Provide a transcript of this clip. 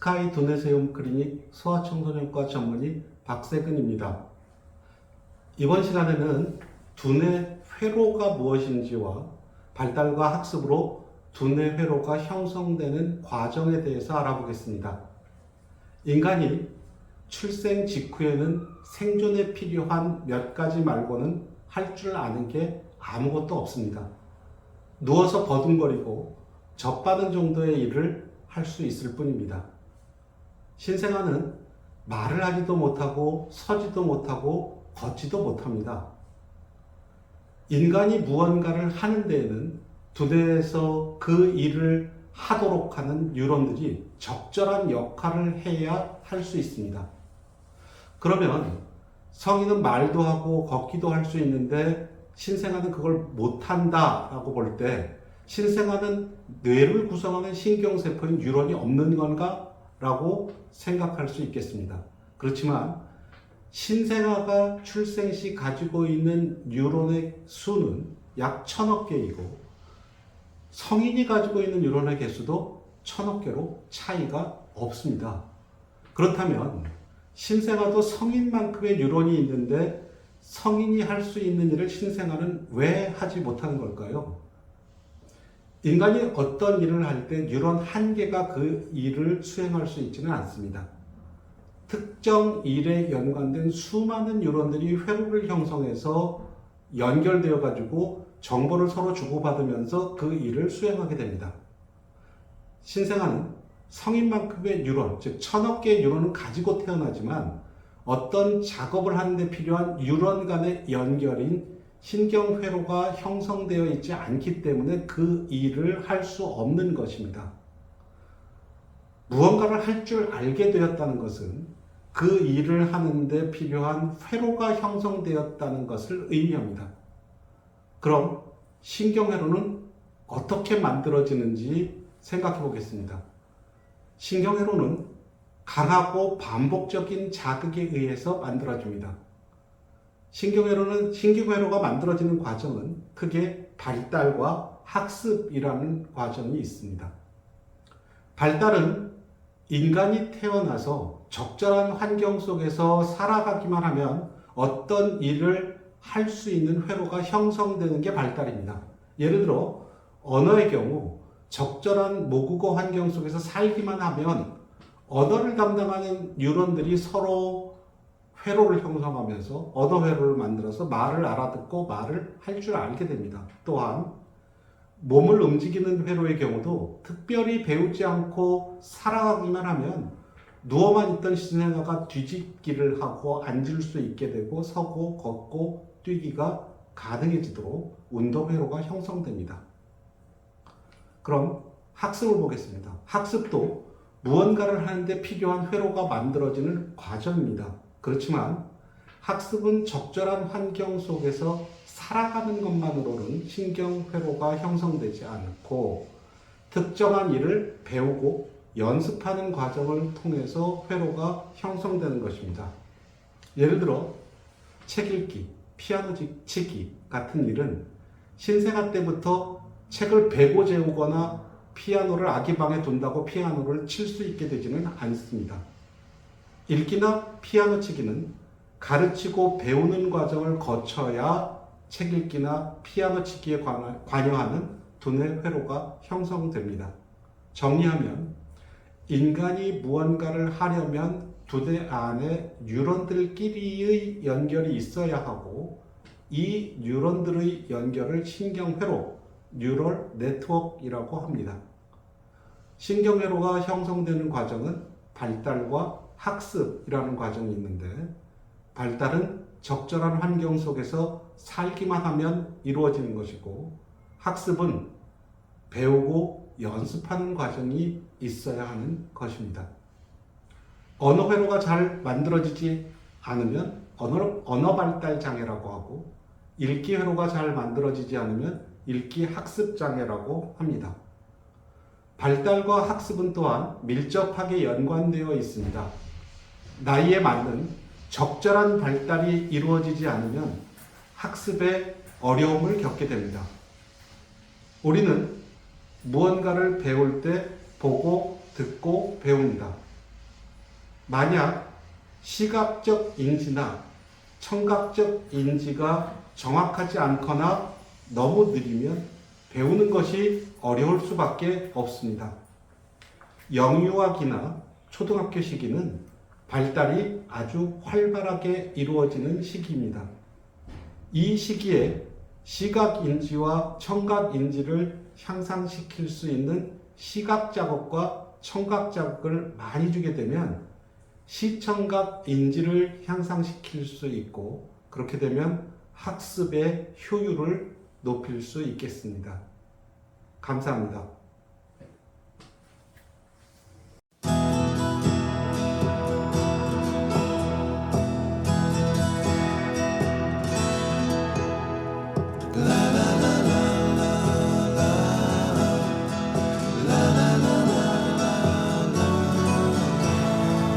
스카이 도네세움 클리닉 소아청소년과 전문의 박세근입니다. 이번 시간에는 두뇌 회로가 무엇인지와 발달과 학습으로 두뇌 회로가 형성되는 과정에 대해서 알아보겠습니다. 인간이 출생 직후에는 생존에 필요한 몇 가지 말고는 할 줄 아는 게 아무것도 없습니다. 누워서 버둥거리고 젖바는 정도의 일을 할 수 있을 뿐입니다. 신생아는 말을 하지도 못하고 서지도 못하고 걷지도 못합니다. 인간이 무언가를 하는 데에는 두뇌에서 그 일을 하도록 하는 뉴런들이 적절한 역할을 해야 할 수 있습니다. 그러면 성인은 말도 하고 걷기도 할 수 있는데 신생아는 그걸 못한다라고 볼 때 신생아는 뇌를 구성하는 신경세포인 뉴런이 없는 건가? 라고 생각할 수 있겠습니다. 그렇지만 신생아가 출생 시 가지고 있는 뉴런의 수는 약 천억 개이고 성인이 가지고 있는 뉴런의 개수도 천억 개로 차이가 없습니다. 그렇다면 신생아도 성인만큼의 뉴런이 있는데 성인이 할 수 있는 일을 신생아는 왜 하지 못하는 걸까요? 인간이 어떤 일을 할 때 뉴런 한 개가 그 일을 수행할 수 있지는 않습니다. 특정 일에 연관된 수많은 뉴런들이 회로를 형성해서 연결되어 가지고 정보를 서로 주고받으면서 그 일을 수행하게 됩니다. 신생아는 성인만큼의 뉴런, 즉 천억 개의 뉴런을 가지고 태어나지만 어떤 작업을 하는데 필요한 뉴런 간의 연결인 신경회로가 형성되어 있지 않기 때문에 그 일을 할 수 없는 것입니다. 무언가를 할 줄 알게 되었다는 것은 그 일을 하는데 필요한 회로가 형성되었다는 것을 의미합니다. 그럼 신경회로는 어떻게 만들어지는지 생각해 보겠습니다. 신경회로는 강하고 반복적인 자극에 의해서 만들어집니다. 신경회로는 신경회로가 만들어지는 과정은 크게 발달과 학습이라는 과정이 있습니다. 발달은 인간이 태어나서 적절한 환경 속에서 살아가기만 하면 어떤 일을 할 수 있는 회로가 형성되는 게 발달입니다. 예를 들어 언어의 경우 적절한 모국어 환경 속에서 살기만 하면 언어를 담당하는 뉴런들이 서로 회로를 형성하면서 언어 회로를 만들어서 말을 알아듣고 말을 할 줄 알게 됩니다. 또한 몸을 움직이는 회로의 경우도 특별히 배우지 않고 살아가기만 하면 누워만 있던 신생아가 뒤집기를 하고 앉을 수 있게 되고 서고 걷고 뛰기가 가능해지도록 운동 회로가 형성됩니다. 그럼 학습을 보겠습니다. 학습도 무언가를 하는데 필요한 회로가 만들어지는 과정입니다. 그렇지만 학습은 적절한 환경 속에서 살아가는 것만으로는 신경회로가 형성되지 않고 특정한 일을 배우고 연습하는 과정을 통해서 회로가 형성되는 것입니다. 예를 들어 책 읽기, 피아노 치기 같은 일은 신생아 때부터 책을 베고 재우거나 피아노를 아기 방에 둔다고 피아노를 칠 수 있게 되지는 않습니다. 읽기나 피아노 치기는 가르치고 배우는 과정을 거쳐야 책 읽기나 피아노 치기에 관여하는 두뇌 회로가 형성됩니다. 정리하면 인간이 무언가를 하려면 두뇌 안에 뉴런들끼리의 연결이 있어야 하고 이 뉴런들의 연결을 신경회로, 뉴럴 네트워크이라고 합니다. 신경회로가 형성되는 과정은 발달과 학습이라는 과정이 있는데 발달은 적절한 환경 속에서 살기만 하면 이루어지는 것이고 학습은 배우고 연습하는 과정이 있어야 하는 것입니다. 언어 회로가 잘 만들어지지 않으면 언어, 언어 발달 장애라고 하고 읽기 회로가 잘 만들어지지 않으면 읽기 학습 장애라고 합니다. 발달과 학습은 또한 밀접하게 연관되어 있습니다. 나이에 맞는 적절한 발달이 이루어지지 않으면 학습에 어려움을 겪게 됩니다. 우리는 무언가를 배울 때 보고 듣고 배웁니다. 만약 시각적 인지나 청각적 인지가 정확하지 않거나 너무 느리면 배우는 것이 어려울 수밖에 없습니다. 영유아기나 초등학교 시기는 발달이 아주 활발하게 이루어지는 시기입니다. 이 시기에 시각 인지와 청각 인지를 향상시킬 수 있는 시각 자극과 청각 자극을 많이 주게 되면 시청각 인지를 향상시킬 수 있고 그렇게 되면 학습의 효율을 높일 수 있겠습니다. 감사합니다.